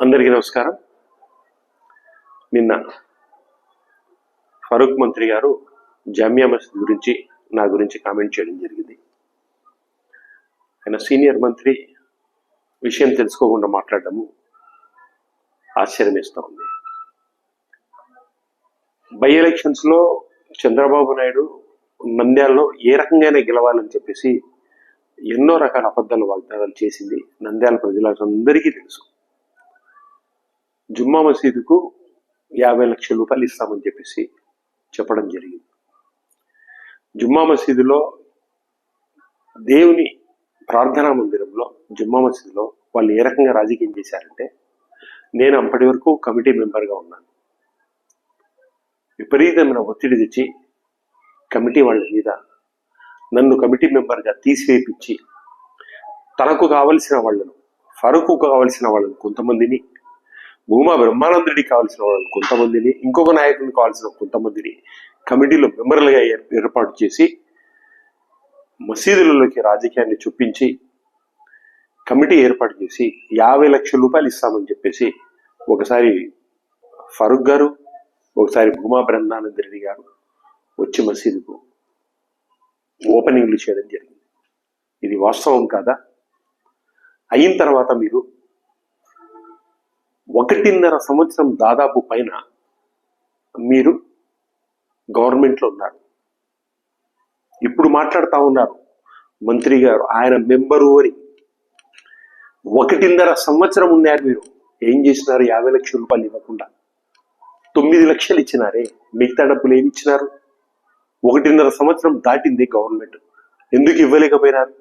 అందరికీ నమస్కారం. నిన్న ఫరూక్ మంత్రి గారు జామియా మసీద్ గురించి నా గురించి కామెంట్ చేయడం జరిగింది. ఆయన సీనియర్ మంత్రి విషయం తెలుసుకోకుండా మాట్లాడడము ఆశ్చర్యమేస్తూ ఉంది. బై ఎలక్షన్స్లో చంద్రబాబు నాయుడు నంద్యాలలో ఏ రకంగానే గెలవాలని చెప్పేసి ఎన్నో రకాల అబద్ధాలు వాగ్దానాలు చేసింది నంద్యాల ప్రజలందరికీ తెలుసు. జుమ్మా మసీదుకు యాభై లక్షల రూపాయలు ఇస్తామని చెప్పేసి చెప్పడం జరిగింది. జుమ్మా మసీదులో దేవుని ప్రార్థనా మందిరంలో జుమ్మా మసీదులో వాళ్ళు ఏ రకంగా రాజకీయం చేశారంటే నేను అప్పటి వరకు కమిటీ మెంబర్గా ఉన్నాను. విపరీతమైన ఒత్తిడి తెచ్చి కమిటీ వాళ్ళ మీద నన్ను కమిటీ మెంబర్గా తీసివేపించి తనకు కావలసిన వాళ్ళను ఫరుకు కావలసిన వాళ్ళను కొంతమందిని భూమా బ్రహ్మానందుడికి కావాల్సిన వాళ్ళని కొంతమందిని ఇంకొక నాయకుని కావాల్సిన కొంతమందిని కమిటీలో మెంబర్లుగా ఏర్- ఏర్పాటు చేసి మసీదులలోకి రాజకీయాన్ని చూపించి కమిటీ ఏర్పాటు చేసి యాభై లక్షల రూపాయలు ఇస్తామని చెప్పేసి ఒకసారి ఫరూక్ గారు ఒకసారి భూమా బ్రహ్మానంద రెడ్డి గారు వచ్చి మసీదుకు ఓపెనింగ్లు చేయడం జరిగింది. ఇది వాస్తవం కాదా? అయిన తర్వాత మీరు ఒకటిన్నర సంవత్సరం దాదాపు పైన మీరు గవర్నమెంట్లో ఉన్నారు. ఇప్పుడు మాట్లాడుతూ ఉన్నారు మంత్రి గారు ఆయన మెంబరు అని. ఒకటిన్నర సంవత్సరం ఉన్నారు మీరు. ఏం చేసినారు? యాభై లక్షల రూపాయలు ఇవ్వకుండా. తొమ్మిది లక్షలు ఇచ్చినారే. మిగతా డబ్బులు ఏమి ఇచ్చినారు? ఒకటిన్నర సంవత్సరం దాటింది గవర్నమెంట్ ఎందుకు ఇవ్వలేకపోయినారు?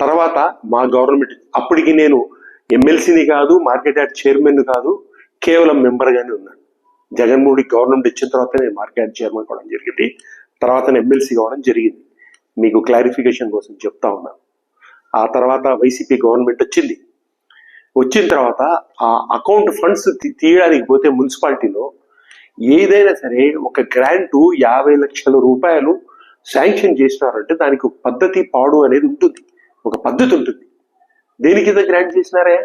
తర్వాత మా గవర్నమెంట్ అప్పటికి నేను ఎమ్మెల్సీని కాదు మార్కెట్ యార్డ్ చైర్మన్ కాదు కేవలం మెంబర్గానే ఉన్నాను జగన్మోహన్ గవర్నమెంట్ ఇచ్చిన తర్వాత నేను మార్కెట్ యార్డ్ చైర్మన్ కావడం జరిగింది. తర్వాత ఎమ్మెల్సీ కావడం జరిగింది. మీకు క్లారిఫికేషన్ కోసం చెప్తా ఉన్నాను ఆ తర్వాత వైసీపీ గవర్నమెంట్ వచ్చింది. వచ్చిన తర్వాత ఆ అకౌంట్ ఫండ్స్ తీయడానికి పోతే మున్సిపాలిటీలో ఏదైనా సరే ఒక గ్రాంట్ యాభై లక్షల రూపాయలు శాంక్షన్ చేసినారంటే దానికి ఒక పద్ధతి పాడు అనేది ఉంటుంది. ఒక పద్ధతి ఉంటుంది. దేని కింద గ్రాంట్ చేసినారే?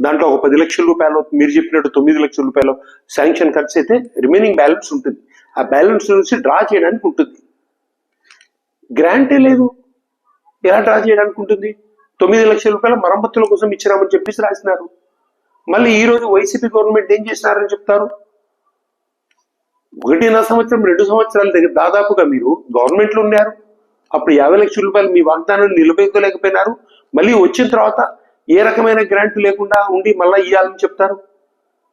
దాంట్లో ఒక పది లక్షల రూపాయలు మీరు చెప్పినట్టు తొమ్మిది లక్షల రూపాయలు శాంక్షన్ ఖర్చు అయితే రిమైనింగ్ బ్యాలెన్స్ ఉంటుంది. ఆ బ్యాలెన్స్ నుంచి డ్రా చేయడానికి ఉంటుంది. గ్రాంటే లేదు. ఎలా డ్రా చేయడానికి ఉంటుంది? తొమ్మిది లక్షల రూపాయల మరమ్మతుల కోసం ఇచ్చినామని చెప్పేసి రాసినారు. మళ్ళీ ఈ రోజు వైసీపీ గవర్నమెంట్ ఏం చేసినారని చెప్తారు? ఒకటిన్నర సంవత్సరం రెండు సంవత్సరాల దగ్గర దాదాపుగా మీరు గవర్నమెంట్లో ఉన్నారు. అప్పుడు యాభై లక్షల రూపాయలు మీ వాగ్దానాన్ని నిలబెట్టుకోలేకపోయినారు. మళ్ళీ వచ్చిన తర్వాత ఏ రకమైన గ్రాంట్ లేకుండా ఉండి మళ్ళీ ఇవ్వాలని చెప్తారు?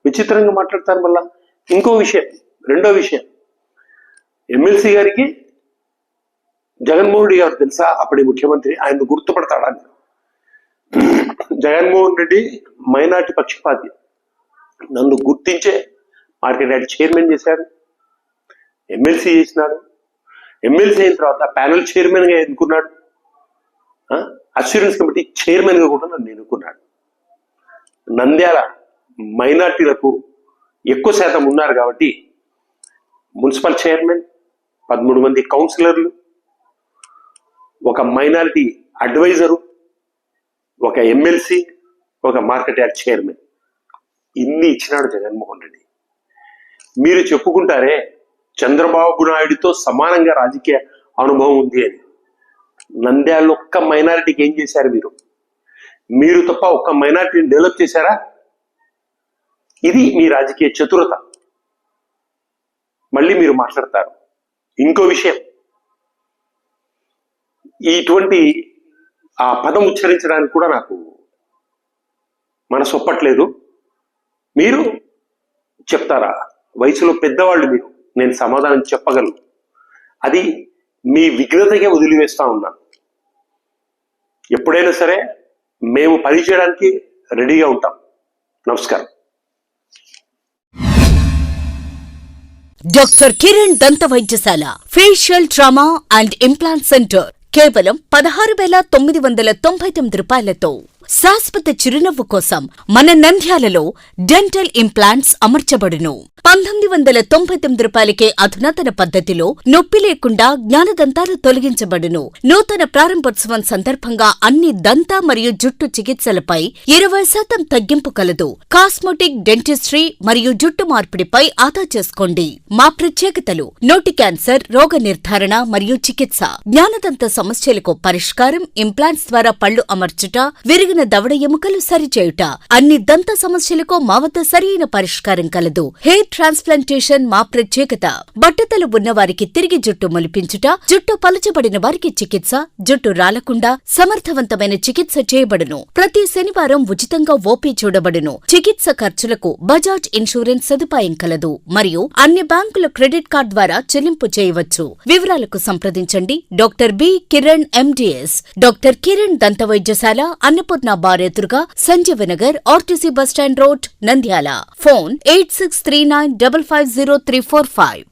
విచిత్రంగా మాట్లాడతారు మళ్ళా. ఇంకో విషయం రెండో విషయం. ఎమ్మెల్సీ గారికి జగన్మోహన్ రెడ్డి గారు తెలుసా? అప్పటి ముఖ్యమంత్రి ఆయన గుర్తుపడతాడా జగన్మోహన్ రెడ్డి మైనార్టీ పక్షపాతి. నన్ను గుర్తించే మార్కెట్ యార్డ్ చైర్మన్ చేశాడు ఎమ్మెల్సీ చేసినాడు. ఎమ్మెల్సీ అయిన తర్వాత ప్యానల్ చైర్మన్గా ఎన్నుకున్నాడు అస్యూరెన్స్ కమిటీ చైర్మన్గా కూడా నన్ను ఎన్నుకున్నాడు. నంద్యాల మైనార్టీలకు ఎక్కువ శాతం ఉన్నారు కాబట్టి మున్సిపల్ చైర్మన్ పదమూడు మంది కౌన్సిలర్లు ఒక మైనారిటీ అడ్వైజరు ఒక ఎమ్మెల్సీ ఒక మార్కెట్ యార్డ్ చైర్మన్. ఇన్ని ఇచ్చినాడు జగన్మోహన్ రెడ్డి. మీరు చెప్పుకుంటారే చంద్రబాబు నాయుడుతో సమానంగా రాజకీయ అనుభవం ఉంది అని. నంద్యాల ఒక్క మైనారిటీకి ఏం చేశారు మీరు? మీరు తప్ప ఒక్క మైనారిటీని డెవలప్ చేశారా? ఇది మీ రాజకీయ చతురత. మళ్ళీ మీరు మాట్లాడతారు. ఇంకో విషయం. ఇటువంటి ఆ పదం ఉచ్చరించడానికి కూడా నాకు మనసు ఒప్పట్లేదు. మీరు చెప్తారా? వయసులో పెద్దవాళ్ళు మీరు. నేను సమాధానం చెప్పగలను. అది మీ విఘ్నతకే వదిలివేస్తా ఉన్నాను ఎప్పుడైనా సరే మేము పని చేయడానికి రెడీగా ఉంటాం. నమస్కారం. డాక్టర్ కిరణ్ దంత వైద్యశాల facial trauma and implant centre కేవలం పదహారు వేల తొమ్మిది వందల తొంభై తొమ్మిది రూపాయలతో శాశ్వత చిరునవ్వు కోసం మన నంద్యాలలో డెంటల్ ఇంప్లాంట్స్ అమర్చబడును. పంతొమ్మిది వందల తొంభై తొమ్మిది రూపాయలకే అధునాతన పద్ధతిలో నొప్పి లేకుండా జ్ఞానదంతాలు తొలగించబడును. నూతన ప్రారంభోత్సవం సందర్భంగా అన్ని దంత మరియు జుట్టు చికిత్సలపై ఇరవై శాతం తగ్గింపు కలదు. కాస్మోటిక్ డెంటిస్ట్రీ మరియు జుట్టు మార్పిడిపై ఆదా చేసుకోండి. మా ప్రత్యేకతలు నోటి క్యాన్సర్ రోగ నిర్ధారణ మరియు చికిత్స. జ్ఞానదంత సమస్యలకు పరిష్కారం ఇంప్లాంట్స్ ద్వారా పళ్ళు అమర్చుట విరిగిన దవడ ఎముకలు సరిచేయుట. అన్ని దంత సమస్యలకు మా వద్ద సరైన పరిష్కారం కలదు. హెయిర్ ట్రాన్స్ప్లాంటేషన్ మా ప్రత్యేకత. బట్టతలు ఉన్నవారికి తిరిగి జుట్టు మొలిపించుట జుట్టు పలచబడిన వారికి చికిత్స జుట్టు రాలకుండా సమర్థవంతమైన చికిత్స చేయబడును. ప్రతి శనివారం ఉచితంగా ఓపీ చూడబడును. చికిత్స ఖర్చులకు బజాజ్ ఇన్సూరెన్స్ సదుపాయం కలదు. మరియు అన్ని బ్యాంకుల క్రెడిట్ కార్డ్ ద్వారా చెల్లింపు చేయవచ్చు. వివరాలకు సంప్రదించండి. Doctor B Kiran MDS doctor Kiran దంత వైద్యశాల అన్నపూర్ణ బార్ ఎదురుగా Sanjeevanagar RTC bus stand road Nandyal. Phone eight six three nine Double five zero three four five.